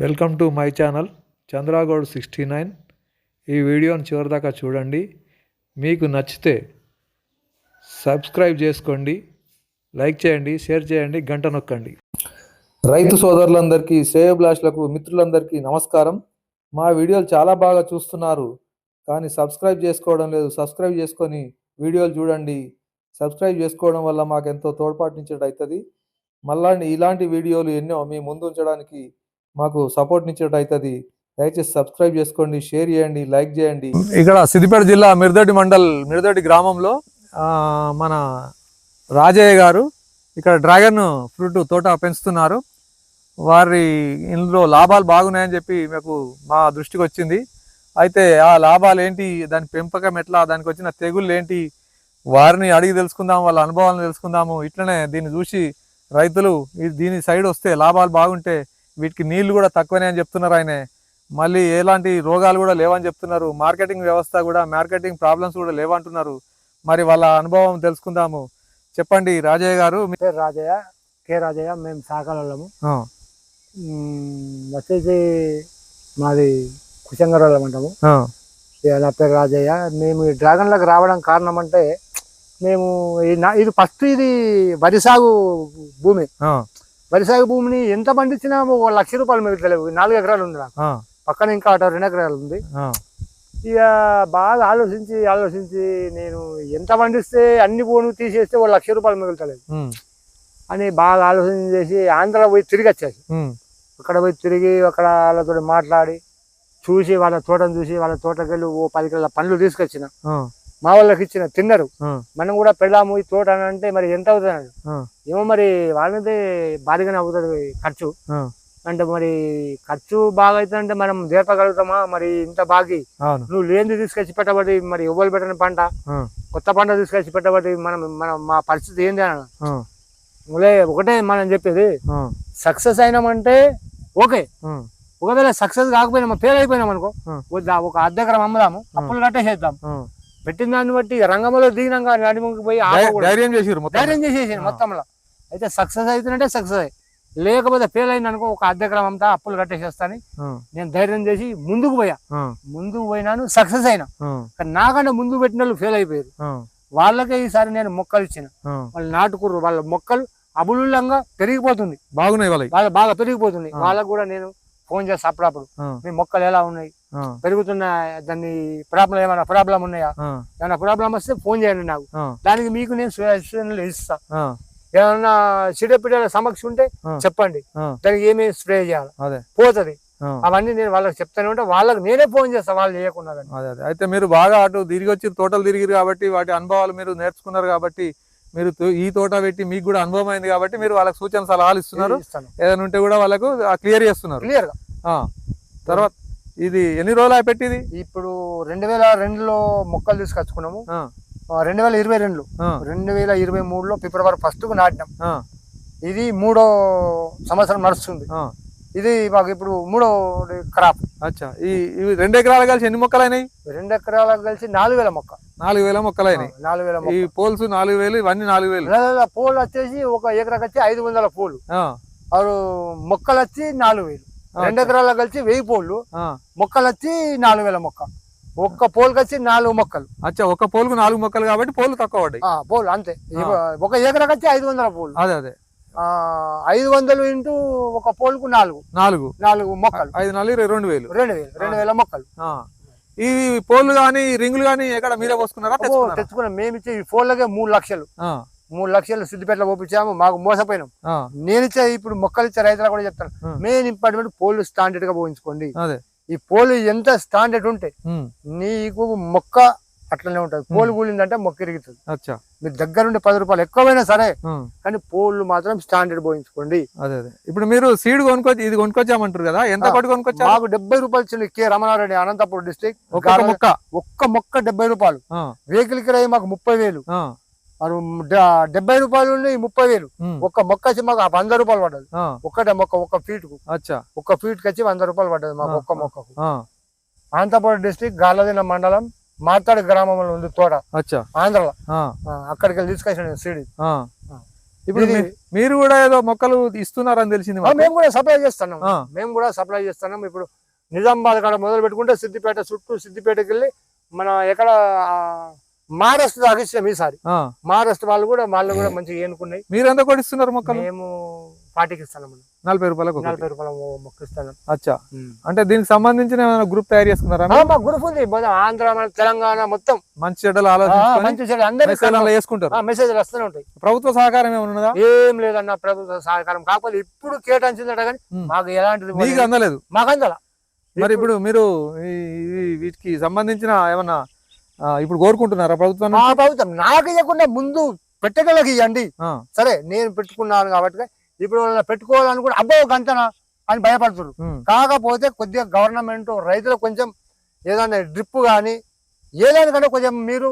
Welcome to my channel Chandragoud sixty nine. ఈ వీడియోని చివరిదాకా చూడండి. మీకు నచ్చితే సబ్స్క్రైబ్ చేసుకోండి లైక్ చేయండి షేర్ చేయండి గంట నొక్కండి. రైతు సోదరులందరికీ శ్రేయోభిలాషులకు మిత్రులందరికీ నమస్కారం. మా వీడియోలు చాలా బాగా చూస్తున్నారు కానీ సబ్స్క్రైబ్ చేసుకోవడం లేదు. సబ్స్క్రైబ్ చేసుకొని వీడియోలు చూడండి. సబ్స్క్రైబ్ చేసుకోవడం వల్ల మాకు ఎంతో నుంచి అవుతుంది మళ్ళా ఇలాంటి వీడియోలు ఎన్నో మీ ముందు ఉంచడానికి మాకు సపోర్ట్ ఇచ్చేటట్టు అవుతుంది దయచేసి సబ్స్క్రైబ్ చేసుకోండి షేర్ చేయండి లైక్ చేయండి. ఇక్కడ సిద్దిపేట జిల్లా మిర్దటి మండల్ మిర్దటి గ్రామంలో మన రాజయ్య గారు ఇక్కడ డ్రాగన్ ఫ్రూట్ తోట పెంచుతున్నారు. వారి ఇందులో లాభాలు బాగున్నాయని చెప్పి మాకు మా దృష్టికి వచ్చింది. అయితే ఆ లాభాలు ఏంటి దాని పెంపకం ఎట్లా దానికి వచ్చిన తెగుళ్ళు ఏంటి వారిని అడిగి తెలుసుకుందాం వాళ్ళ అనుభవాలను తెలుసుకుందాము. ఇట్లనే దీన్ని చూసి రైతులు దీని సైడ్ వస్తే లాభాలు బాగుంటే వీటికి నీళ్ళు కూడా తక్కువనే అని చెప్తున్నారు ఆయన. మళ్ళీ ఎలాంటి రోగాలు కూడా లేవని చెప్తున్నారు. మార్కెటింగ్ వ్యవస్థ కూడా మార్కెటింగ్ ప్రాబ్లమ్స్ కూడా లేవంటున్నారు. మరి వాళ్ళ అనుభవం తెలుసుకుందాము. చెప్పండి రాజయ్య గారు. రాజయ్య. కే రాజయ్య. మేము సాకాలము వచ్చేసి మాది కుశంగరోళ్ళం అంటాము. నా పేరు రాజయ్య. మేము ఈ డ్రాగన్లకు రావడం కారణం అంటే మేము ఇది ఫస్ట్ ఇది వరి సాగు భూమి. వరి సాగు భూమిని ఎంత పండించినా ఒక లక్ష రూపాయలు మిగులుతలేవు. నాలుగు ఎకరాలు ఉంది నాకు. పక్కన ఇంకా అటు రెండు ఎకరాలు ఉంది. ఇక బాగా ఆలోచించి ఆలోచించి నేను ఎంత పండిస్తే అన్ని భూములు తీసేస్తే ఒక లక్ష రూపాయలు మిగులుతలేదు. అని బాగా ఆలోచన చేసి ఆంధ్ర పోయి తిరిగి వచ్చేసి అక్కడ పోయి తిరిగి అక్కడ వాళ్ళతో మాట్లాడి చూసి వాళ్ళ తోటను చూసి వాళ్ళ తోటకి వెళ్ళి ఓ పది కిలోల పండ్లు తీసుకొచ్చిన. మా వాళ్ళకి ఇచ్చిన తిన్నారు. మనం కూడా పెళ్ళాము ఈ తోట అని అంటే మరి ఎంత అవుతుంది ఏమో మరి వాళ్ళదే భారీగానే అవుతుంది ఖర్చు. అంటే మరి ఖర్చు బాగా అవుతుందంటే మనం జరపగలుగుతామా మరి ఇంత బాగి నువ్వు లేనిది తీసుకొచ్చి పెట్టబడి మరి ఎవ్వరు పెట్టని పంట? కొత్త పంట తీసుకొచ్చి పెట్టబడి మనం మనం మా పరిస్థితి ఏంది లే ఒకటే మనం చెప్పేది. సక్సెస్ అయినామంటే ఓకే. ఒకవేళ సక్సెస్ కాకపోయినా ఫెయిల్ అయిపోయినాం అనుకో ఒక అర్ధ ఎకరం అమ్ముదాము అప్పులు కట్టేసేద్దాం. పెట్టిన దాన్ని బట్టి రంగంలో దిగినాక నడిముకి పోయి. ధైర్యం మొత్తం. ధైర్యం చేసేసి మొత్తంలో. అయితే సక్సెస్ అవుతుందంటే సక్సెస్. లేకపోతే ఫెయిల్ అయింది అనుకో ఒక అర్ధ ఎకరం అంతా అప్పులు కట్టేసేస్తాను నేను ధైర్యం చేసి ముందుకు పోయా. ముందుకు పోయినాను సక్సెస్ అయినా. కానీ నాకంటే ముందు పెట్టిన వాళ్ళు ఫెయిల్ అయిపోయారు వాళ్ళకే ఈసారి నేను మొక్కలు ఇచ్చిన. వాళ్ళు నాటుకుర్రు వాళ్ళ మొక్కలు అబులంగా పెరిగిపోతుంది. బాగున్నాయి వాళ్ళకి వాళ్ళ బాగా పెరిగిపోతుంది. వాళ్ళకు కూడా నేను ఫోన్ చేస్తా అప్పుడప్పుడు మీ మొక్కలు ఎలా ఉన్నాయి? పెరుగుతున్న దాన్ని ప్రాబ్లం ఏమైనా ప్రాబ్లం ఉన్నాయా? ఏమైనా ప్రాబ్లం వస్తే ఫోన్ చేయండి నాకు. దానికి మీకు నేను సూచనలు ఇస్తా. ఏమన్నా సిడపిడల సమస్య ఉంటే. చెప్పండి. దానికి ఏమి స్ప్రే చేయాలి. అదే. పోతుంది. అవన్నీ నేను వాళ్ళకి చెప్తానే ఉంటే. వాళ్ళకి నేనే ఫోన్ చేస్తా వాళ్ళు చేయకుండా అయితే మీరు బాగా అటు తిరిగి వచ్చి తోటలు తిరిగిరు కాబట్టి వాటి అనుభవాలు మీరు నేర్చుకున్నారు కాబట్టి మీరు ఈ తోట పెట్టి మీకు కూడా అనుభవం అయింది కాబట్టి మీరు వాళ్ళకి సూచన సలహాలు ఇస్తున్నారు. ఇస్తాను. ఏదైనా ఉంటే కూడా వాళ్ళకు క్లియర్ చేస్తున్నారు. క్లియర్ తర్వాత ఇది ఎన్ని రోజులు పెట్టింది ఇప్పుడు రెండు వేల రెండులో మొక్కలు తీసుకొచ్చుకున్నాము. రెండు వేల ఇరవై రెండులో. ఆ, రెండు వేల ఇరవై మూడులో ఫిబ్రవరి ఫస్ట్కు నాటినాం ఇది మూడో సంవత్సరం నడుస్తుంది. ఇది మాకు ఇప్పుడు మూడో క్రాప్. అచ్చా. ఈ రెండు ఎకరాలు కలిసి ఎన్ని మొక్కలు అయినాయి? రెండు ఎకరాలకు కలిసి నాలుగు వేల మొక్క. నాలుగు వేల మొక్కలు అయినాయి. నాలుగు వేల ఈ పోల్స్ నాలుగు వేలు ఇవన్నీ నాలుగు వేలు. పూలు వచ్చేసి ఒక ఎకరాకి వచ్చి ఐదు వందల పూలు. మొక్కలు వచ్చి నాలుగు వేలు. రెండు ఎకరాలకు కలిసి వెయ్యి పూలు ఆ. మొక్కలు వచ్చి నాలుగు వేల మొక్క. ఒక్క పోల్కి వచ్చి నాలుగు మొక్కలు. అచ్చా ఒక పోల్కు నాలుగు మొక్కలు కాబట్టి పోలు తక్కువ పడ్డాయి. పూలు అంతే. ఒక ఎకరాకి వచ్చి ఐదు వందల పూలు అదే అదే. ఐదు వందలు ఇంటూ ఒక పోల్కు నాలుగు. నాలుగు. నాలుగు మొక్కలు. ఐదు నాలుగు రెండు వేలు. రెండు వేలు రెండు వేల మొక్కలు. ఈ పోల్లు కానీ రింగులు కానీ ఎక్కడ మీరే పోసుకున్నారా? తెచ్చుకున్నాం. మేము ఇచ్చే ఈ ఫోన్లకే మూడు లక్షలు. మూడు లక్షలు సిద్దిపేటలో పంపించాము మాకు మోసపోయినాం. నేను ఇచ్చే ఇప్పుడు మొక్కలు ఇచ్చే రైతులు కూడా చెప్తాను. మెయిన్ ఇంపార్టెంట్ పోలు స్టాండర్డ్గా పోయించుకోండి. ఈ పోలు ఎంత స్టాండర్డ్ ఉంటే నీకు మొక్క అట్లనే ఉంటది. పోలు కూలిందంటే మొక్క ఇరుగుతుంది. మీరు దగ్గరుండి పది రూపాయలు ఎక్కువైనా సరే కానీ పోలు మాత్రం స్టాండర్డ్ పోయించుకోండి. అదే అదే. ఇప్పుడు మీరు సీడ్ కొనుక్కొచ్చి ఇది కొనుక్కొచ్చామంటారు కదా ఎంత ఆ. కొట్టి కొనుక్కొచ్చారు? మాకు డెబ్బై రూపాయలు చిన్న కె రమణారెడ్డి అనంతపురం డిస్టిక్ ఒక్కొక్క మొక్క? ఒక్క మొక్క డెబ్బై రూపాయలు. వెహికల్ కిరాయి మాకు ముప్పై వేలు. డెబ్బై రూపాయలు ఉన్నాయి ముప్పై వేలు. ఒక్క మొక్క వచ్చి మాకు వంద రూపాయలు పడ్డది. ఒక్కటే మొక్క ఒక్క ఫీట్కు అచ్చా. ఒక్క ఫీట్కి వచ్చి వంద రూపాయలు పడ్డది మాకు ఒక్క మొక్కకు. అనంతపురం డిస్టిక్ గాలదిన మండలం మార్తాడు గ్రామంలో ఉంది తోట. అచ్చా. ఆంధ్రలో. అక్కడికి వెళ్ళి తీసుకొచ్చిన సీడీ. ఇప్పుడు మీరు కూడా ఏదో మొక్కలు ఇస్తున్నారని తెలిసింది. మేము కూడా సప్లై చేస్తున్నాం. మేము కూడా సప్లై చేస్తున్నాం. ఇప్పుడు నిజామాబాద్ కాడ మొదలు పెట్టుకుంటే సిద్దిపేట చుట్టూ సిద్దిపేటకి వెళ్ళి మన ఎక్కడ మహారాష్ట్ర దాకా ఇచ్చాం ఈసారి. మహారాష్ట్ర వాళ్ళు కూడా వాళ్ళు కూడా మంచిగా ఏనుకున్నాయి. మీరు ఎంత కూడా ఇస్తున్నారు మొక్కలు? మేము పార్టీకి ఇస్తున్నాం నలభై రూపాయలకు. నలభై రూపాయల మొక్క ఇస్తున్నాం అచ్చా. అంటే దీనికి సంబంధించిన ఏమైనా గ్రూప్ తయారు చేసుకున్నారా? మా గ్రూప్ ఉంది. ఆంధ్ర మన తెలంగాణ మొత్తం. మంచి చెడ్డలు ఆ, ఆలోచించుకొని మంచి చెడు అందరూ మెసేజ్ అలా వేసుకుంటారు మెసేజ్లు వస్తూనే ఉంటాయి. ప్రభుత్వ సహకారం ఏమైనా ఉన్నదా? ఏం లేదన్న ప్రభుత్వ సహకారం. కాకపోతే ఇప్పుడు కేటాయించిందట కానీ. మాకు ఎలాంటిది మీకు అందలేదు? మాకు అందల. మరి ఇప్పుడు మీరు వీటికి సంబంధించిన ఏమన్నా ఇప్పుడు కోరుకుంటున్నారా ప్రభుత్వం మా ప్రభుత్వం. నాకు ఇవ్వకుండా ముందు పెట్టగలకి ఇవ్వండి. సరే నేను పెట్టుకున్నాను కాబట్టి ఇప్పుడు పెట్టుకోవాలని కూడా అబ్బో గంటనా అని భయపడుతున్నారు. ఉమ్, కాకపోతే కొద్దిగా గవర్నమెంట్ రైతులకు కొంచెం ఏదైనా డ్రిప్ కానీ ఏదైనా కొంచెం మీరు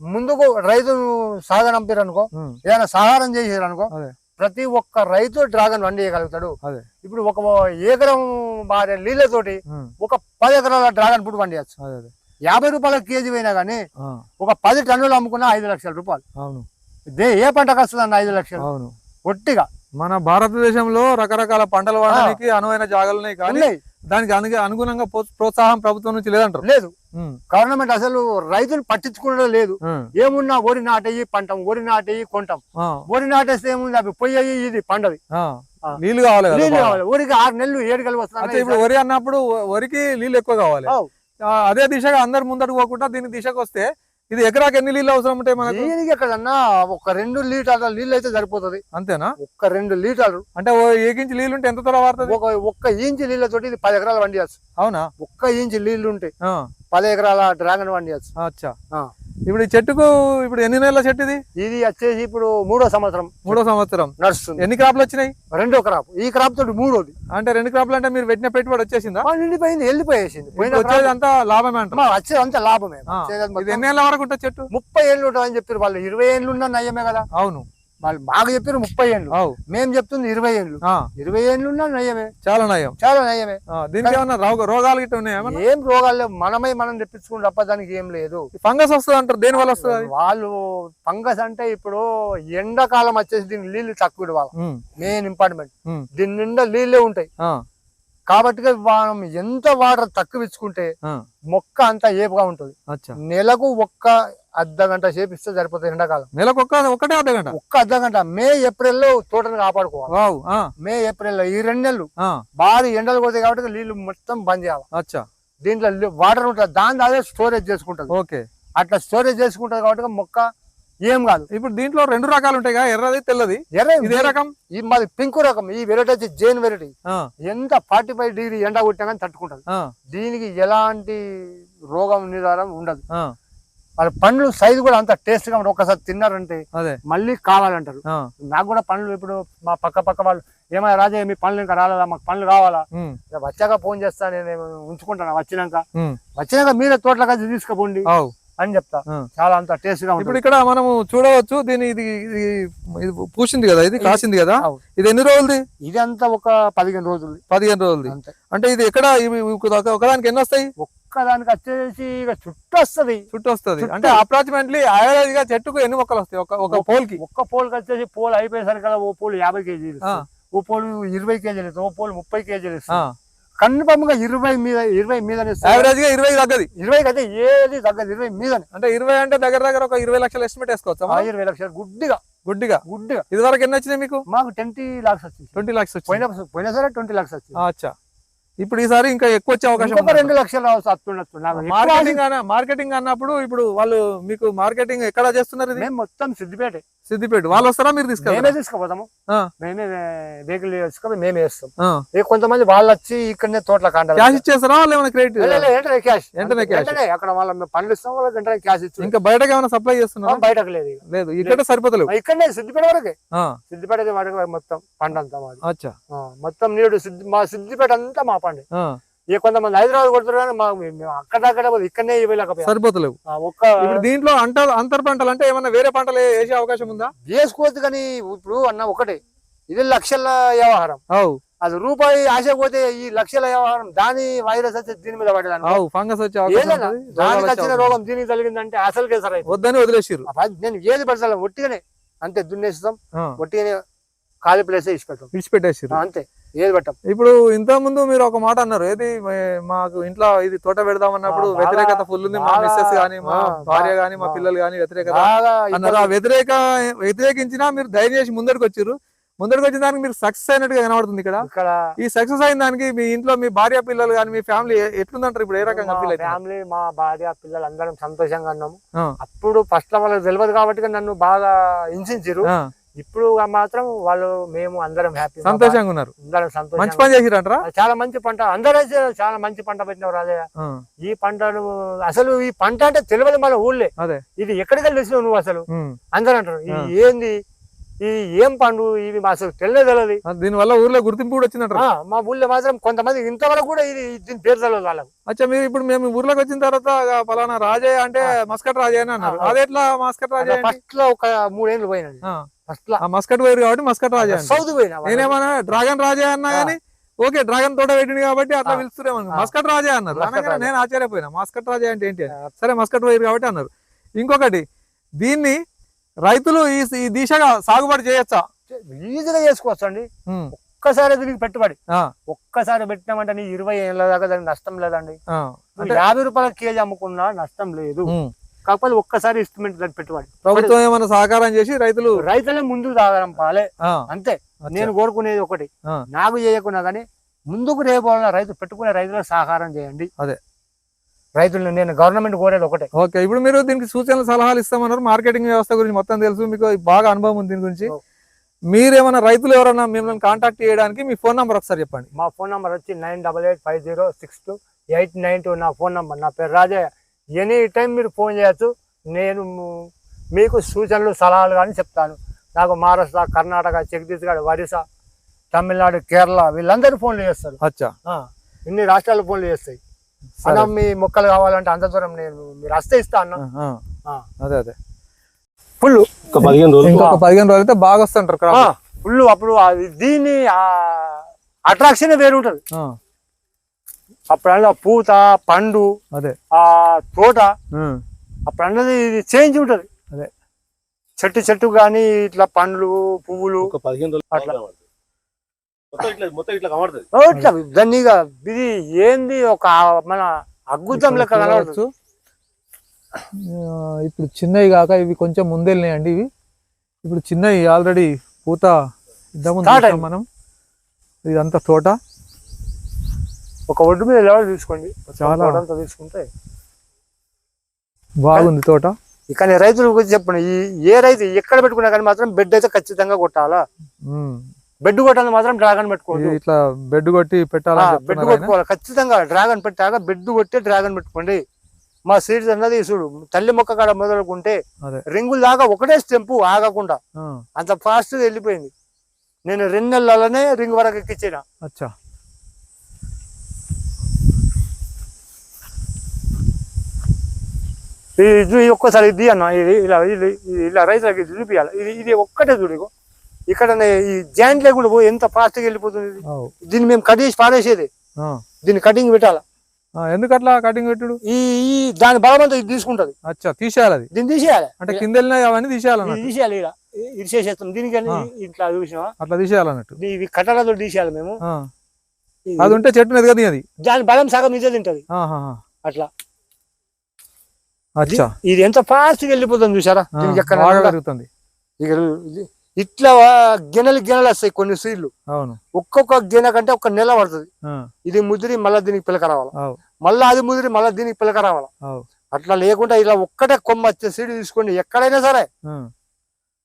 ముందుకు రైతును సాగనంపారనుకో ఏదైనా సహారం చేసారనుకో. ప్రతి ఒక్క రైతు డ్రాగన్ వండియగలుగుతాడు అదే. ఇప్పుడు ఒక ఏకరం భార్య నీళ్ళతోటి ఒక పది ఎకరాల డ్రాగన్ పండియచ్చు. అదే అదే. యాభై రూపాయల కేజీ పోయినా కానీ ఒక పది టన్నులు అమ్ముకున్నా ఐదు లక్షల రూపాయలు. అవును. దే ఏ పంటకు వస్తుంది అన్న ఐదు లక్షలు? అవును. ఒట్టిగా. మన భారతదేశంలో రకరకాల పంటలు వాడడానికి అనువైన జాగాలు ఉన్నాయి కానీ దానికి అను అనుగుణంగా ప్రో- ప్రోత్సాహం ప్రభుత్వం నుంచి లేదంటారు? లేదు. గవర్నమెంట్ అసలు రైతులు పట్టించుకోవడం లేదు. ఏమున్నా వరి నాటయ్యి పంటం వరి నాటయ్యి కొంటాం. వరి నాటేస్తే ఏముంది? అవి పొయ్యి ఇది ఆ. నీళ్ళు కావాలి బాగా. కావాలి. వరికి ఆరు నెలలు ఏడు కలిసి అయితే ఇప్పుడు వరి అన్నప్పుడు వరికి నీళ్ళు ఎక్కువ కావాలి. అదే దిశగా అందరు ముందడుగు పోకుండా దీని దిశకు వస్తే ఇది ఎకరాకి ఎన్ని నీళ్ళు అవసరం ఉంటాయి మనకు? దీనికి ఎక్కడన్నా ఒక రెండు లీటర్ల నీళ్ళు అయితే సరిపోతుంది. అంతేనా? ఒక్క రెండు లీటర్లు. అంటే ఏకించి నీళ్ళు ఉంటే ఎంత త్వర వాడుతుంది? ఒక ఒక్క ఇంచు నీళ్ళతోటి ఇది పది ఎకరాలు వండియచ్చు. అవునా? ఒక్క ఇంచు నీళ్ళు ఉంటాయి పది ఎకరాల డ్రాగన్ వండియచ్చు. అచ్చా. ఇప్పుడు ఈ చెట్టుకు ఇప్పుడు ఎన్ని నెలల చెట్టు ఇది? ఇది వచ్చేసి ఇప్పుడు మూడో సంవత్సరం. మూడో సంవత్సరం. నడుస్తుంది. ఎన్ని క్రాప్లు వచ్చినాయి? రెండో క్రాప్. ఈ క్రాప్ తోటి మూడోది. అంటే రెండు క్రాప్లు అంటే మీరు పెట్టిన పెట్టుబడి వచ్చేసిందా? నిండిపోయింది వెళ్ళిపోయేసింది. వచ్చేది అంతా లాభమే అంటారు వచ్చేది అంత లాభమే. ఇది ఎన్ని నెలల వరకు ఉంటుంది చెట్టు? ముప్పై ఏళ్ళు ఉంటుందని చెప్పారు వాళ్ళు ఇరవై ఏళ్ళు ఉన్నా నయ్యమే కదా. అవును. వాళ్ళు బాగా చెప్పారు ముప్పై ఏళ్ళు. మేము చెప్తుంది ఇరవై ఏళ్ళు. ఇరవై ఏళ్ళు నయ్యమే చాలా నయం. చాలా నయ్యమే ఆ, దీనికి ఏమన్నా రోగాలు గిట్ట ఉన్నాయా ఏం రోగాలు లేవు. మనమే మనం తెప్పించుకుని తప్ప దానికి ఏం లేదు. ఫంగస్ వస్తుంది అంటారు. దేని వల్ల వస్తుంది? వాళ్ళు ఫంగస్ అంటే ఇప్పుడు ఎండాకాలం వచ్చేసి దీనికి నీళ్ళు తక్కువ ఇవ్వాలి. Main important. దీని నిండా నీళ్ళే ఉంటాయి. కాబట్టి మనం ఎంత వాటర్ తక్కువ ఇచ్చుకుంటే మొక్క అంతా ఏపుగా ఉంటుంది. నెలకు ఒక్క అర్ధ గంట సేపు ఇస్తే సరిపోతుంది ఎండాకాలం. నెలకు ఒక్క ఒకటే అర్ధ గంట? ఒక్క అర్ధ గంట. మే ఏప్రిల్లో తోటను కాపాడుకోవాలి. మే ఏప్రిల్లో ఈ రెండు నెలలు భారీ ఎండలు కొడతాయి కాబట్టి నీళ్ళు మొత్తం బంద్ చేయాలి. అచ్చా. దీంట్లో వాటర్ ఉంటుంది. దాని అదే స్టోరేజ్ చేసుకుంటుంది. ఓకే. అట్లా స్టోరేజ్ చేసుకుంటుంది కాబట్టి మొక్క ఏం కాదు. ఇప్పుడు దీంట్లో రెండు రకాలు ఉంటాయి ఎర్రది తెల్లది. ఎర్ర ఇది రకం? ఈ మాది పింక్ రకం. ఈ వెరైటీ వచ్చి జైన్ వెరైటీ ఎంత ఫార్టీ ఫైవ్ డిగ్రీ ఎండ కొట్టినా కానీ తట్టుకుంటది. దీనికి ఎలాంటి రోగం నిదానం ఉండదు. వాళ్ళ పండ్లు సైజు కూడా అంత టేస్ట్గా ఒక్కసారి తిన్నారంటే అదే మళ్ళీ కావాలంటారు నాకు కూడా పండ్లు ఇప్పుడు మా పక్క పక్క వాళ్ళు ఏమైనా రాజయ్య మీ పండ్లు ఇంకా రాలేదా మాకు పండ్లు కావాలా వచ్చాక ఫోన్ చేస్తా నేను ఉంచుకుంటాను వచ్చినాక వచ్చినాక మీరే తోటలో కలిసి తీసుకుపోండి అని చెప్తా. చాలా అంత టేస్ట్గా ఇప్పుడు ఇక్కడ మనము చూడవచ్చు దీని ఇది ఇది ఇది పూసింది కదా ఇది కాసింది కదా. ఇది ఎన్ని రోజులది ఇదంతా ఒక పదిహేను రోజులు పదిహేను రోజులది అంతే అంటే ఇది ఎక్కడ ఒకదానికి ఎన్ని వస్తాయి ఒక్కదానికి వచ్చేసి ఇక చుట్టూ వస్తది. చుట్టూ వస్తుంది. అంటే అప్రాక్సిమేట్లీ యావరేజ్గా చెట్టుకు ఎన్ని మొక్కలు వస్తాయి? ఒక ఒక పోల్కి ఒక్క పోల్కి వచ్చేసి పోల్ అయిపోయేసరికి కదా ఓ పోలు యాభై కేజీలు. ఓ పోలు ఇరవై కేజీలు ఇస్తుంది. ఓ పోలు ముప్పై కేజీలు. కన్ఫర్మ్గా ఇరవై మీద ఇరవై మీద యావరేజ్గా ఇరవై తగ్గది. ఇరవై అయితే ఏది తగ్గదు. ఇరవై మీదనే. అంటే ఇరవై అంటే దగ్గర దగ్గర ఒక ఇరవై లక్షల ఎస్టిమేట్ వేసుకోవచ్చు ఇరవై లక్షలు. గుడ్డిగా. గుడ్డిగా. గుడ్డిగా. ఇది వరకు ఎన్ని వచ్చినాయి మీకు? మాకు ట్వంటీ లాక్స్ వచ్చింది ట్వంటీ లాక్స్ వచ్చింది పోయిన పోయిన సరే ట్వంటీ లాక్స్ వచ్చింది అచ్చా. ఇప్పుడు ఈసారి ఇంకా ఎక్కువ వచ్చే అవకాశం రెండు లక్షలు ఎక్కువ మార్కెటింగ్ అన్న మార్కెటింగ్ అన్నప్పుడు ఇప్పుడు వాళ్ళు మీకు మార్కెటింగ్ ఎక్కడ చేస్తున్నారు మేము మొత్తం సిద్దిపేట. సిద్దిపేట. వాళ్ళు వస్తారా మీరు మేమే తీసుకెళ్తారా తీసుకుపోతాము. మేమే వెహికల్ తీసుకొని మేమే వేస్తాం. కొంతమంది వాళ్ళు వచ్చి ఇక్కడనే తోటల కాంటారు క్యాష్ ఇచ్చేస్తారా వాళ్ళు ఏమైనా క్రెడిట్? క్యాష్. వెంటనే. వెంటనే అక్కడ వాళ్ళ మేము పండ్లు ఇస్తాం వాళ్ళకి వెంటనే క్యాష్ ఇచ్చి ఇంకా బయటకు ఏమైనా సప్లై చేస్తున్నారా? బయటకు లేదు. లేదు. ఇక్కడ సరిపోతలేవు. ఇక్కడనే సిద్దిపేట వరకే. సిద్దిపేట వరకు మొత్తం పంట అంతా మాది మొత్తం నీడు సిద్ధి మా సిద్దిపేట అంతా మా ఆ, ఇక కొంతమంది హైదరాబాద్ కొడుతారు కానీ మేము అక్కడ అక్కడ పోతే ఇక్కడనే ఇవ్వలేకపోయాం సరిపోతలేవు. ఒక్క ఇప్పుడు దీంట్లో అంట అంతర్ పంటలు అంటే ఏమన్నా వేరే పంటలు వేసే అవకాశం ఉందా? వేసుకోవచ్చు కానీ ఇప్పుడు అన్న ఒకటే. ఇది లక్షల వ్యవహారం. అది రూపాయి ఆశ పోతే ఈ లక్షల వ్యవహారం దాని వైరస్ వచ్చి దీని మీద పడేదాన్ని ఫంగస్ వచ్చే దానికి వచ్చిన రోగం దీనికి కలిగిందంటే అసలు కేసర్ అయిపోతుంది వద్దని వదిలేసిర్రు. అబ్బా, నేను ఏది పడతాను ఒట్టిగానే అంతే దున్నేస్తాం. ఒట్టిగానే ఖాళీ ప్లేస్ ఇచ్చి పెట్టాం విడిచిపెట్టేసిర్రు. అంతే. ఏది పెట్టాం? ఇప్పుడు ఇంత ముందు మీరు ఒక మాట అన్నారు. ఏది మాకు ఇంట్లో ఇది తోట పెడదాం అన్నప్పుడు వ్యతిరేకత ఫుల్ ఉంది. మా మిస్సెస్ గానీ మా భార్య గానీ మా పిల్లలు గానీ వ్యతిరేకత బాగా అన్నారు. ఆ వ్యతిరేక వ్యతిరేకించినా మీరు ధైర్యం చేసి ముందరికి వచ్చిర్రు ముందరికి వచ్చిన దానికి మీరు సక్సెస్ అయినట్టుగా కనబడుతుంది ఇక్కడ. ఈ సక్సెస్ అయిన దానికి మీ ఇంట్లో మీ భార్య పిల్లలు కానీ మీ ఫ్యామిలీ ఎట్లుందంటారు ఇప్పుడు ఏ రకంగా ఫ్యామిలీ మా భార్య పిల్లలు అందరం సంతోషంగా ఉన్నాము. అప్పుడు ఫస్ట్ వాళ్ళకి తెలియదు కాబట్టి నన్ను బాగా హింసించారు ఇప్పుడు మాత్రం వాళ్ళు మేము అందరం హ్యాపీ సంతోషంగా ఉన్నారు. అందరం మంచి సంతోషంగా పని చేసిరంటారా చాలా మంచి పంట. అందరూ చాలా మంచి పంట పెట్టినారు ఆ, ఈ పంటను అసలు ఈ పంట అంటే తెలియదు మన ఊళ్ళే. అదే. ఇది ఎక్కడికి వెళ్ళి నువ్వు అసలు. అందరూ అంటారు ఏంది? ఇది ఏం పండు ఇది మా అసలు తెలియదు. తెలియదు ఆ, దీనివల్ల ఊర్లో గుర్తింపు కూడా వచ్చిందంటారు? ఆ, మా ఊళ్ళో మాత్రం కొంతమంది ఇంతవరకు కూడా ఇది దీని పేరు తెలియదు వాళ్ళకు. అచ్చా మీరు ఇప్పుడు మేము ఊర్లోకి వచ్చిన తర్వాత పలానా రాజయ్య అంటే మస్కట్ రాజయ్య అని అన్నారు. ఆ, ఆ. అది ఎట్లా మస్కట్ రాజయ్య? ఫస్ట్లో ఒక మూడేళ్ళు పోయినండి. ఆ, ఫస్ట్లో. ఆ మస్కట్ వైరు కాబట్టి మస్కట్ రాజయ్య సౌత్ పోయినా నేనేమన్నా డ్రాగన్ రాజయ్య అన్నా. గానీ ఓకే డ్రాగన్ తోట పెట్టింది కాబట్టి అట్లా ఆ. మస్కట్ రాజయ్య అన్నారు. నేను ఆశ్చర్యపోయినా. మస్కట్ రాజయ్య అంటే ఏంటి. సరే మస్కట్ వైరు కాబట్టి అన్నారు. ఇంకొకటి దీన్ని రైతులు ఈ దిశగా సాగుబడి చేయొచ్చా? ఈజీగా చేసుకోవచ్చు అండి ఒక్కసారి దీనికి పెట్టుబడి. ఒక్కసారి పెట్టినామంటే నీ ఇరవై ఏళ్ళ దాకా దానికి నష్టం లేదండి. యాభై రూపాయల కేజీ అమ్ముకున్నా నష్టం లేదు. కాకపోతే ఒక్కసారి ఇన్స్ట్రుమెంట్ దానికి పెట్టుబడి. ప్రభుత్వం ఏమైనా సహకారం చేసి రైతులు రైతులే ముందుకు తాగడం పాలే. అంతే. నేను కోరుకునేది ఒకటి. నాకు చేయకున్నా కానీ ముందుకు రేపోవాలన్న రైతు పెట్టుకునే రైతులకు సహకారం చేయండి. అదే. రైతులను నేను గవర్నమెంట్ కోరేది ఒకటే. ఓకే ఇప్పుడు మీరు దీనికి సూచనలు సలహాలు ఇస్తామన్నారు. మార్కెటింగ్ వ్యవస్థ గురించి మొత్తం తెలుసు. మీకు బాగా అనుభవం ఉంది దీని గురించి. మీరేమైనా రైతులు ఎవరైనా మిమ్మల్ని కాంటాక్ట్ చేయడానికి మీ ఫోన్ నంబర్ ఒకసారి చెప్పండి. మా ఫోన్ నంబర్ వచ్చి nine double eight five zero six two eight nine two నా ఫోన్ నంబర్ నా పేరు రాజయ్య. ఎనీ టైం మీరు ఫోన్ చేయొచ్చు నేను మీకు సూచనలు సలహాలు కానీ చెప్తాను. నాకు మహారాష్ట్ర కర్ణాటక ఛత్తీస్గఢ్ ఒరిస్సా తమిళనాడు కేరళ వీళ్ళందరూ ఫోన్లు చేస్తారు. అచ్చా. ఇన్ని రాష్ట్రాలు ఫోన్లు చేస్తాయి. అన్న మీ మొక్కలు కావాలంటే అంత దూరం నేను మీరు వస్తే ఇస్తా అన్న. అదే అదే. ఫుల్ ఒక పదిహేను రోజులు. ఇంకొక పదిహేను రోజులు అయితే బాగా వస్తుంటారు. ఫుల్ అప్పుడు అది దీని అట్రాక్షన్ వేరు ఉంటుంది అప్పుడు పూత పండు అదే. ఆ తోట అప్పుడు అన్నది ఇది చేంజ్ ఉంటుంది. అదే. చెట్టు చెట్టు కానీ ఇట్లా పండ్లు పువ్వులు ఒక పదిహేను రోజులు అట్లా. ఇట్లా దాన్నిగా ఇది ఏంది? ఒక మన అద్భుతం లెక్క. ఆ, ఇప్పుడు చిన్నవి కాక ఇవి కొంచెం ముందెళ్ళినాయండి ఇవి. ఇప్పుడు చిన్నవి ఆల్రెడీ పూత ఇద్దాము. మనం. ఇదంతా తోట. ఒక ఒడ్డు మీద లెవెల్ తీసుకోండి. చాలా. తీసుకుంటే. బాగుంది తోట. ఇక నేను రైతుల గురించి చెప్పండి. ఈ ఏ రైతు ఎక్కడ పెట్టుకున్నా కానీ మాత్రం బెడ్ అయితే ఖచ్చితంగా కొట్టాలా. బెడ్ కొట్టాలి మాత్రం డ్రాగన్ పెట్టుకోవద్దు. ఇట్లా బెడ్ కొట్టి పెట్టాలని బెడ్. కొట్టుకోవాలి. ఖచ్చితంగా డ్రాగన్ పెట్టాక బెడ్ కొట్టి డ్రాగన్ పెట్టుకోండి. మా సీడ్స్ అన్నది చూడు తల్లి మొక్క కాడ మొదలుకుంటే. రింగుల దాకా ఒకటే స్టెంపు ఆగకుండా అంత ఫాస్ట్గా వెళ్ళిపోయింది. నేను రెండు నెలలనే రింగ్ వరకు ఎక్కించిన. అచ్చా. ఇది ఒక్కసారి ఇది అన్న ఇది ఇలా ఇది ఇలా రైతులకి చూపించాలి ఇది ఇది ఒక్కటే చూడు ఇక్కడ ఈ జాయింట్ లేకుండా పోయి ఎంత ఫాస్ట్గా వెళ్ళిపోతుంది. దీన్ని మేము కట్ చేసి పారేసేది. దీన్ని కటింగ్ పెట్టాలి? ఎందుకు అట్లా కటింగ్ పెట్టుడు? ఈ దాని బలమంతా ఇది తీసుకుంటది. అచ్చా తీసేయాలి అది. దీన్ని తీసేయాలి. అంటే కింద వెళ్ళినాయి అవన్నీ తీసేయాలన్నట్టు తీసేయాలి ఇలా ఇది చేసేస్తాం. దీనికి. ఇట్లా చూసినావా? అట్లా తీసేయాలన్నట్టు ఇది- ఇవి కట్టలతో తీసేయాలి మేము. అది ఉంటే చెట్టు ఎదగది అది దాని బలం సగం ఇదే తింటది. అట్లా. అచ్చా. ఇది ఎంత ఫాస్ట్ వెళ్ళిపోతుంది చూసారా? దీనికి ఎక్కడ బాగా పెరుగుతుంది. ఇక ఇట్లా గిన్నెలు గిన్నెలు వస్తాయి కొన్ని సీడ్లు. అవును. ఒక్కొక్క గిన్నె కంటే ఒక నెల పడుతుంది. ఇది ముదిరి మళ్ళీ దీనికి పిలక రావాలా? మళ్ళీ అది ముదిరి మళ్ళీ దీనికి పిలక రావాలా? అట్లా లేకుండా ఇలా ఒక్కటే కొమ్మ వచ్చే సీడ్ తీసుకోండి. ఎక్కడైనా సరే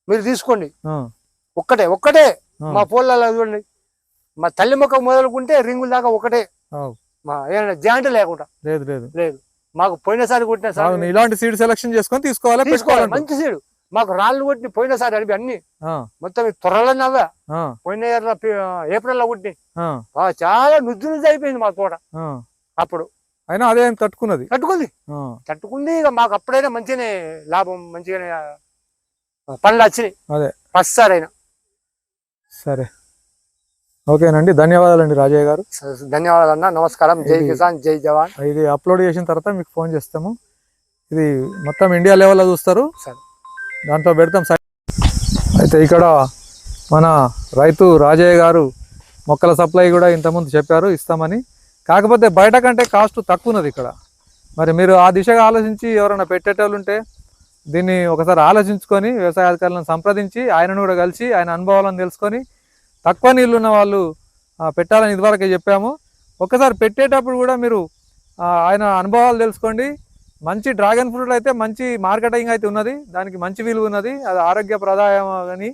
మీరు తీసుకోండి. ఒక్కటే ఒక్కటే. మా పోళ్ళలో చూడండి. మా తల్లి మొక్క మొదలుకుంటే రింగుల దాకా ఒకటే. జాయింట్ లేకుండా. లేదు లేదు. లేదు. మాకు పోయినసారి కొట్టిన సార్ ఇలాంటి సీడ్ సెలక్షన్ చేసుకొని తీసుకోవాలి తీసుకోవాలి. మంచి సీడు. మాకు రాళ్ళు కొట్టిన పోయినసారి అడిగి అన్ని. మొత్తం ఈ త్వరలో నవ్వా. ఆ, పోయిన ఏప్రిల్లో కొట్టి ఆ, చాలా నుజ్జు నుజ్జు అయిపోయింది మా తోట. అప్పుడు. అయినా అదే తట్టుకున్నది. తట్టుకుంది. తట్టుకుంది ఇక మాకు అప్పుడైనా మంచిగానే లాభం మంచిగానే పనులు వచ్చినాయి. అదే. ఫస్ట్ సార్ అయినా. సరే. ఓకేనండి ధన్యవాదాలండి రాజయ్య గారు. ధన్యవాదాలు అన్న నమస్కారం. జై కిసాన్ జై జవాన్. ఇది అప్లోడ్ చేసిన తర్వాత మీకు ఫోన్ చేస్తాము. ఇది మొత్తం ఇండియా లెవెల్లో చూస్తారు. సరే. దాంట్లో పెడతాం సై- అయితే ఇక్కడ మన రైతు రాజయ్య గారు మొక్కల సప్లై కూడా ఇంతకుముందు చెప్పారు ఇస్తామని. కాకపోతే బయట కంటే కాస్ట్ తక్కువ ఉన్నది ఇక్కడ. మరి మీరు ఆ దిశగా ఆలోచించి ఎవరైనా పెట్టేటోళ్ళు ఉంటే దీన్ని ఒకసారి ఆలోచించుకొని వ్యవసాయ అధికారులను సంప్రదించి ఆయనను కూడా కలిసి ఆయన అనుభవాలను తెలుసుకొని తక్కువ నీళ్ళు ఉన్న వాళ్ళు పెట్టాలని ఇదివరకే చెప్పాము. ఒకసారి పెట్టేటప్పుడు కూడా మీరు ఆయన అనుభవాలు తెలుసుకోండి. మంచి డ్రాగన్ ఫ్రూట్ అయితే మంచి మార్కెటింగ్ అయితే ఉన్నది. దానికి మంచి విలువ ఉన్నది అది ఆరోగ్య ప్రదాయం కానీ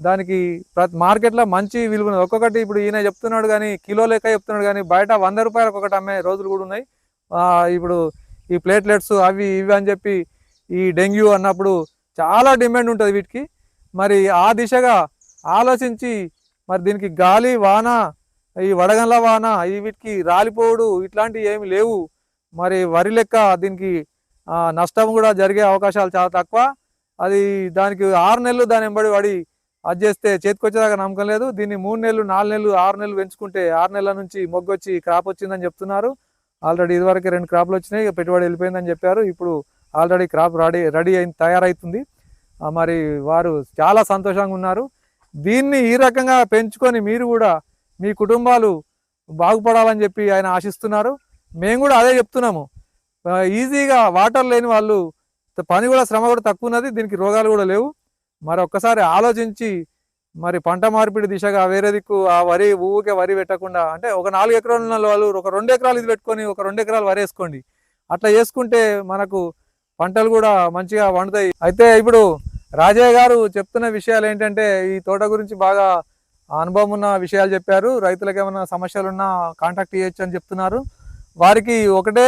దానికి ప్రతి మార్కెట్లో మంచి విలువ ఉన్నది ఒక్కొక్కటి ఇప్పుడు ఈయన చెప్తున్నాడు కానీ కిలో లెక్క చెప్తున్నాడు కానీ బయట వంద రూపాయలకు ఒకటి అమ్మే రోజులు కూడా ఉన్నాయి. ఇప్పుడు ఈ ప్లేట్లెట్స్ అవి ఇవి అని చెప్పి ఈ డెంగ్యూ అన్నప్పుడు చాలా డిమాండ్ ఉంటుంది వీటికి. మరి ఆ దిశగా ఆలోచించి మరి దీనికి గాలి వాన ఈ వడగండ్ల వాన ఈ వీటికి రాలిపోవుడు ఇట్లాంటివి ఏమి లేవు. మరి వరి లెక్క దీనికి నష్టం కూడా జరిగే అవకాశాలు చాలా తక్కువ. అది దానికి ఆరు నెలలు దాని వెంబడి పడి అది చేస్తే చేతికొచ్చేదాకా నమ్మకం లేదు. దీన్ని మూడు నెలలు నాలుగు నెలలు ఆరు నెలలు పెంచుకుంటే ఆరు నెలల నుంచి మొగ్గు వచ్చి క్రాప్ వచ్చిందని చెప్తున్నారు. ఆల్రెడీ ఇదివరకు రెండు క్రాప్లు వచ్చినాయి పెట్టుబడి వెళ్ళిపోయిందని చెప్పారు. ఇప్పుడు ఆల్రెడీ క్రాప్ రెడీ రెడీ అయిన తయారవుతుంది మరి వారు చాలా సంతోషంగా ఉన్నారు. దీన్ని ఈ రకంగా పెంచుకొని మీరు కూడా మీ కుటుంబాలు బాగుపడాలని చెప్పి ఆయన ఆశిస్తున్నారు. మేము కూడా అదే చెప్తున్నాము. ఈజీగా వాటర్ లేని వాళ్ళు పని కూడా శ్రమ కూడా తక్కువ ఉన్నది దీనికి రోగాలు కూడా లేవు. మరి ఒక్కసారి ఆలోచించి మరి పంట మార్పిడి దిశగా వేరే దిక్కు ఆ వరి ఊరికే వరి పెట్టకుండా అంటే ఒక నాలుగు ఎకరాలు ఉన్న వాళ్ళు ఒక రెండు ఎకరాలు ఇది పెట్టుకొని ఒక రెండు ఎకరాలు వరి వేసుకోండి. అట్లా చేసుకుంటే మనకు పంటలు కూడా మంచిగా వండుతాయి అయితే ఇప్పుడు రాజయ్య గారు చెప్తున్న విషయాలు ఏంటంటే ఈ తోట గురించి బాగా అనుభవం ఉన్న విషయాలు చెప్పారు. రైతులకు ఏమైనా సమస్యలు ఉన్నా కాంటాక్ట్ చేయొచ్చు అని చెప్తున్నారు. వారికి ఒకటే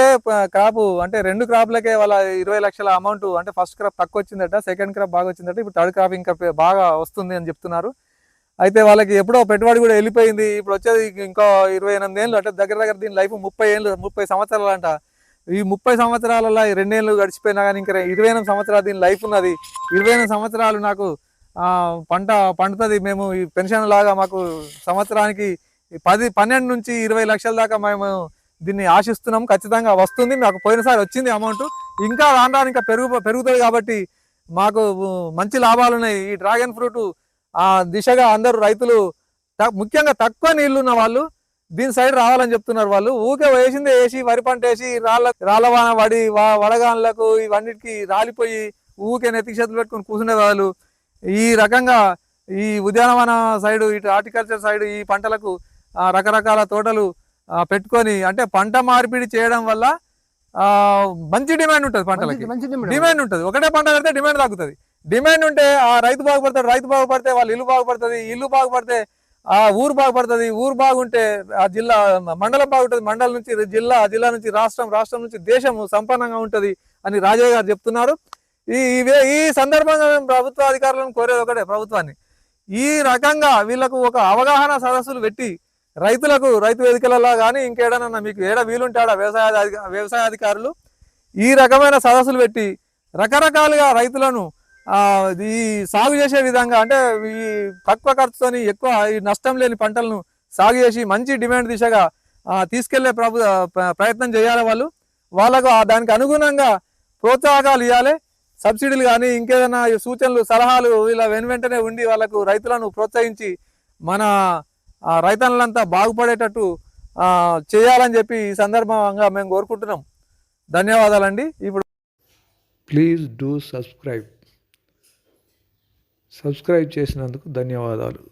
క్రాప్ అంటే రెండు క్రాప్లకే వాళ్ళ ఇరవై లక్షల అమౌంట్ అంటే ఫస్ట్ క్రాప్ తక్కువ వచ్చిందట సెకండ్ క్రాప్ బాగా వచ్చిందట ఇప్పుడు థర్డ్ క్రాప్ ఇంకా బాగా వస్తుంది అని చెప్తున్నారు. అయితే వాళ్ళకి ఎప్పుడో పెట్టుబడి కూడా వెళ్ళిపోయింది ఇప్పుడు వచ్చేది ఇంకో ఇరవై ఎనిమిది ఏళ్ళు అంటే దగ్గర దగ్గర దీని లైఫ్ ముప్పై ఏళ్ళు ముప్పై సంవత్సరాలు అంట ఈ ముప్పై సంవత్సరాలలో రెండేళ్ళు గడిచిపోయినా కానీ ఇంకా ఇరవై ఎనిమిది సంవత్సరాలు దీని లైఫ్ ఉన్నది. ఇరవై ఎనిమిది సంవత్సరాలు నాకు పంట పండుతుంది మేము ఈ పెన్షన్ లాగా మాకు సంవత్సరానికి పది పన్నెండు నుంచి ఇరవై లక్షల దాకా మేము దీన్ని ఆశిస్తున్నాం. ఖచ్చితంగా వస్తుంది. మాకు పోయినసారి వచ్చింది అమౌంట్. ఇంకా రాను రాను ఇంకా పెరుగు పెరుగుతుంది కాబట్టి మాకు మంచి లాభాలు ఉన్నాయి. ఈ డ్రాగన్ ఫ్రూట్ ఆ దిశగా అందరూ రైతులు ముఖ్యంగా తక్కువ నీళ్ళు ఉన్న వాళ్ళు దీని సైడ్ రావాలని చెప్తున్నారు వాళ్ళు. ఊకే వేసిందే వేసి వరి పంట వేసి రాళ్ళ రాళ్ళవాన పడి వడగాన్లకు ఇవన్నిటికి రాలిపోయి ఊకే నెత్తికి చేతులు పెట్టుకుని కూర్చునే వాళ్ళు. ఈ రకంగా ఈ ఉద్యానవన సైడు ఇటు హార్టికల్చర్ సైడ్ ఈ పంటలకు రకరకాల తోటలు పెట్టుకొని అంటే పంట మార్పిడి చేయడం వల్ల ఆ, మంచి డిమాండ్ ఉంటుంది పంటలకి. డిమాండ్ ఉంటుంది. ఒకటే పంట పెడితే డిమాండ్ తగ్గుతుంది. డిమాండ్ ఉంటే ఆ రైతు బాగుపడతాడు రైతు బాగుపడితే వాళ్ళ ఇల్లు బాగుపడుతుంది ఇల్లు బాగుపడితే ఆ ఊరు బాగుపడుతుంది ఊరు బాగుంటే ఆ జిల్లా మండలం బాగుంటుంది మండలం నుంచి జిల్లా జిల్లా నుంచి రాష్ట్రం రాష్ట్రం నుంచి దేశం సంపన్నంగా ఉంటది అని రాజయ్య గారు చెప్తున్నారు. ఈ ఈ సందర్భంగా మేము ప్రభుత్వ అధికారులను కోరేది ఒకటే ప్రభుత్వాన్ని. ఈ రకంగా వీళ్ళకు ఒక అవగాహన సదస్సులు పెట్టి రైతులకు రైతు వేదికలలో కానీ ఇంకేడనన్నా మీకు ఏడ వీలుంటాడా వ్యవసాయ వ్యవసాయ అధికారులు ఈ రకమైన సదస్సులు పెట్టి రకరకాలుగా రైతులను ఈ సాగు చేసే విధంగా అంటే ఈ తక్కువ ఖర్చుతోని ఎక్కువ ఈ నష్టం లేని పంటలను సాగు చేసి మంచి డిమాండ్ దిశగా తీసుకెళ్ళే ప్రభు ప్రయత్నం చేయాలి వాళ్ళు. వాళ్ళకు దానికి అనుగుణంగా ప్రోత్సాహకాలు ఇవ్వాలి సబ్సిడీలు కానీ ఇంకేదైనా సూచనలు సలహాలు ఇలా వెను వెంటనే ఉండి వాళ్ళకు రైతులను ప్రోత్సహించి మన రైతన్నులంతా బాగుపడేటట్టు చేయాలని చెప్పి ఈ సందర్భంగా మేము కోరుకుంటున్నాం. ధన్యవాదాలండి. ఇప్పుడు ప్లీజ్ డూ సబ్స్క్రైబ్ సబ్స్క్రైబ్ చేసినందుకు ధన్యవాదాలు.